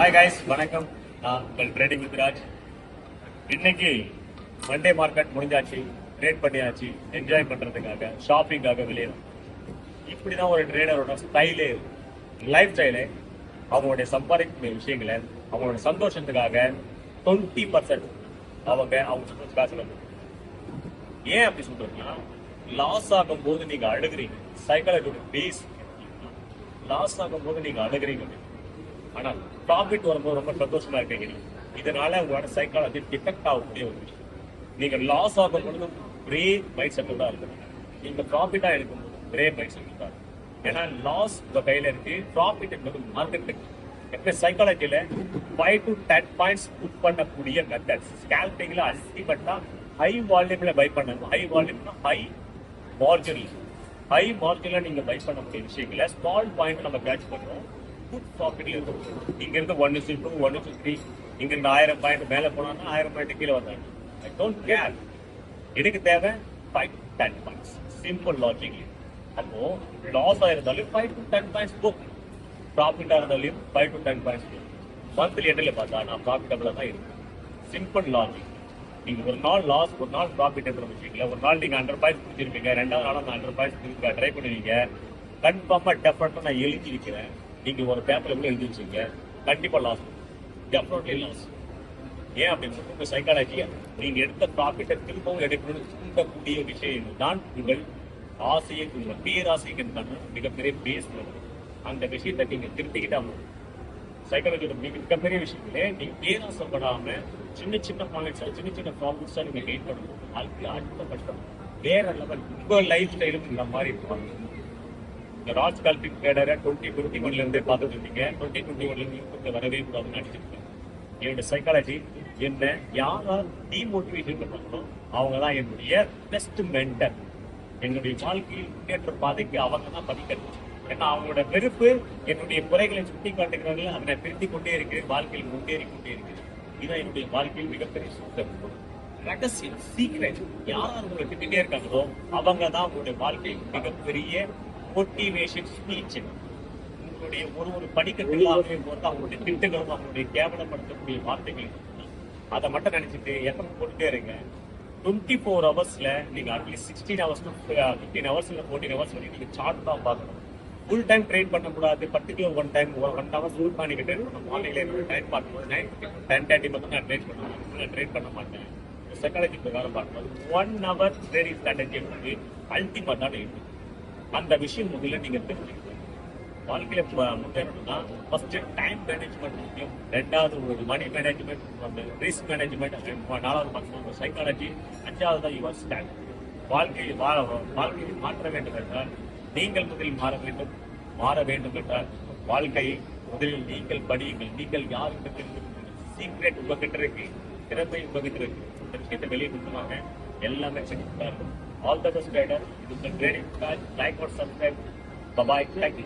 Hi guys வணக்கம். நான் உங்கள் ட்ரேடிங் வித்ராஜ் இன்னைக்கு மண்டே மார்க்கெட் முடிஞ்சாச்சு ட்ரேட் பண்ணியாச்சு என்ஜாய் பண்ணுறதுக்காக ஷாப்பிங்காக வெளியே இப்படி தான் ஒரு ட்ரேடரோட ஸ்டைலே லைஃப் ஸ்டைலே அவங்களுடைய சம்பாதிக்கக்கூடிய விஷயங்களை அவங்களோட சந்தோஷத்துக்காக டுவெண்ட்டி பர்சன்ட் அவங்க அவங்க சந்தோஷத்துக்காக சொல்லணும் ஏன் அப்படி சொல்றீங்கன்னா லாஸ் ஆகும் போது நீங்கள் அழுகிறீங்க சைக்காலஜியோட பேஸ் லாஸ் ஆகும் போது நீங்கள் அழுகிறீங்க ஆனால் ப்ராஃபிட் வரும்போது ரொம்ப சந்தோஷமா இருக்கீங்க இதனால உங்களோட சைக்காலஜி டிஃபெக்ட் ஆகக்கூடிய ஒரு விஷயம். நீங்க லாஸ் ஆகும் பொழுது ஒரே மைண்ட் செட்டில் தான் இருக்கணும் நீங்க ப்ராஃபிட்டா இருக்கும்போது ஒரே மைண்ட் செட்டில் தான் ஏன்னா லாஸ் உங்க கையில இருக்கு. ப்ராஃபிட் என்பது மார்க்கெட் எப்படி சைக்காலஜியில five to ten points put பண்ணக்கூடிய மெத்தட்ஸ் ஸ்கேல்பிங்ல அல்டிமேட்டா ஹை வால்யூம்ல பை பண்ணணும். ஹை வால்யூம்னா ஹை மார்ஜின் ஹை மார்ஜின்ல நீங்க பை பண்ணக்கூடிய விஷயங்கள ஸ்மால் பாயிண்ட் நம்ம கேட்ச் பண்றோம் குட் ப்ராஃபிட்ல இருக்கும் இங்க இருந்து one is two one is three இங்க இருந்து ஆயிரம் பாயிண்ட் மேல போனா ஆயிரம் பாயிண்ட் கீழே வந்தாங்க ஐ டோன்ட் கேர் எனக்கு தேவை five ten points simple logic அப்போ loss ஆயிருந்தாலும் five to ten points book ப்ராஃபிட்டா இருந்தாலும் five to ten points monthly எண்டில் பார்த்தா நான் ப்ராஃபிட்டபிளா தான் இருக்கு சிம்பிள் லாஜிக் நீங்க ஒரு நாள் லாஸ் ஒரு நாள் ப்ராஃபிட் என்ற விஷயங்கள ஒரு நாள் நீங்க ஹண்ட்ரட் பாயிண்ட்ஸ் பிடிச்சிருப்பீங்க ரெண்டாவது நாள் அந்த ஹண்ட்ரட் பாயிண்ட்ஸ் ட்ரை பண்ணுவீங்க கன்ஃபார்மா டெஃபரெண்டா நான் எழுதி இருக்கிறேன் நீங்க ஒரு பேப்பர்ல கூட எழுதி வச்சீங்க கண்டிப்பா லாஸ் டெஃபினெட்லி லாஸ் ஏன் அப்படின்னு உங்க சைக்காலஜி நீங்க எடுத்த ப்ராஃபிட்டை திரும்பவும் எடுக்கணும்னு தூண்டக்கூடிய விஷயம் தான் உங்கள் ஆசையை உங்கள் பேராசைக்கு மிகப்பெரிய பேஸ் அந்த விஷயத்தை நீங்க திருத்திக்கிட்டா சைக்காலஜியோட மிகப்பெரிய விஷயங்களே நீங்க பேராசப்படாம சின்ன சின்ன பாயிண்ட்ஸ் சின்ன சின்ன ப்ராப்ளம்ஸா நீங்க கெயின் பண்ணணும். அதுக்கு அடுத்த கஷ்டம் வேற லெவல் உங்க லைஃப் ஸ்டைலும் இந்த மாதிரி இருப்பாங்க இந்த ராஜ் கால்பிக் கேடரை டுவெண்ட்டி டுவெண்ட்டி ஒன்ல இருந்தே பார்த்துட்டு இருந்தீங்க. டுவெண்ட்டி டுவெண்ட்டி ஒன்ல இருந்து இங்க வரவே கூடாதுன்னு நினைச்சிருக்கேன். என்னோட சைக்காலஜி என்ன யாரால் டிமோட்டிவேஷன் பண்ணணும் அவங்க தான் என்னுடைய பெஸ்ட் மென்டர் என்னுடைய வாழ்க்கையில் முன்னேற்ற பாதைக்கு அவங்க தான் படிக்கிறது ஏன்னா அவங்களோட வெறுப்பு என்னுடைய குறைகளை சுட்டி காட்டுகிறார்கள் அதனை திருத்தி கொண்டே இருக்கு வாழ்க்கையில் முன்னேறி கொண்டே இருக்கு. இதுதான் என்னுடைய வாழ்க்கையில் மிகப்பெரிய சுத்தம் ரகசியம் சீக்ரெட் யார் உங்களை திட்டே இருக்காங்களோ அவங்க தான் உங்களுடைய வாழ்க்கையில் மிகப்பெரிய மோட்டிவேஷன் ஸ்பீச் உங்களுடைய ஒரு ஒரு படிக்கட்டுகளாகவே போட்டு அவங்களுடைய திட்டுகளும் அவங்களுடைய கேவலப்படுத்தக்கூடிய வார்த்தைகள் அதை மட்டும் நினைச்சிட்டு எஃப்எம் போட்டுட்டே இருங்க. டுவெண்ட்டி ஃபோர் ஹவர்ஸ்ல நீங்க at least sixteen hours fifteen hours இல்லை ஃபோர்டீன் ஹவர்ஸ் வரைக்கும் நீங்க சார்ட் தான் பார்க்கணும். ஃபுல் டைம் ட்ரெயின் பண்ணக்கூடாது particular one time one hour full பண்ணிட்டு ட்ரெயின் ஆன்லைனில் மார்னிங்ல டைம் பார்க்கும்போது நைன் டென் தேர்ட்டி மட்டும் நான் ட்ரெயின் பண்ணுவேன் ட்ரெயின் பண்ண மாட்டேன். சைக்காலஜி பிரகாரம் பார்க்கும்போது ஒன் ஹவர் ட்ரெயினிங் ஸ்ட்ராட்டஜி என்பது அல்டிமேட்டான இருக்கும் அந்த விஷயம் முதல்ல நீங்க தெரிஞ்சுக்கணும். வாழ்க்கையில முன்னேறணும்னா ஃபர்ஸ்ட் டைம் மேனேஜ்மெண்ட் முக்கியம். ரெண்டாவது ஒரு மணி மேனேஜ்மெண்ட் அந்த ரிஸ்க் மேனேஜ்மெண்ட் நாலாவது பார்த்தீங்கன்னா சைக்காலஜி அஞ்சாவது தான் யுவர் ஸ்டாண்ட் வாழ்க்கையில் வாழ வாழ்க்கையில் மாற்ற வேண்டும் என்றால் நீங்கள் முதலில் மாற வேண்டும். மாற வேண்டும் என்றால் வாழ்க்கையை முதலில் நீங்கள் படியுங்கள். நீங்கள் யார் சீக்ரெட் உங்ககிட்ட இருக்கு. திறமை உங்ககிட்ட இருக்கு. இந்த விஷயத்தை வெளியே கொடுத்துருவாங்க எல்லாமே செஞ்சு All the best trader. If you can trade it, like or subscribe. Bye-bye. Thank you.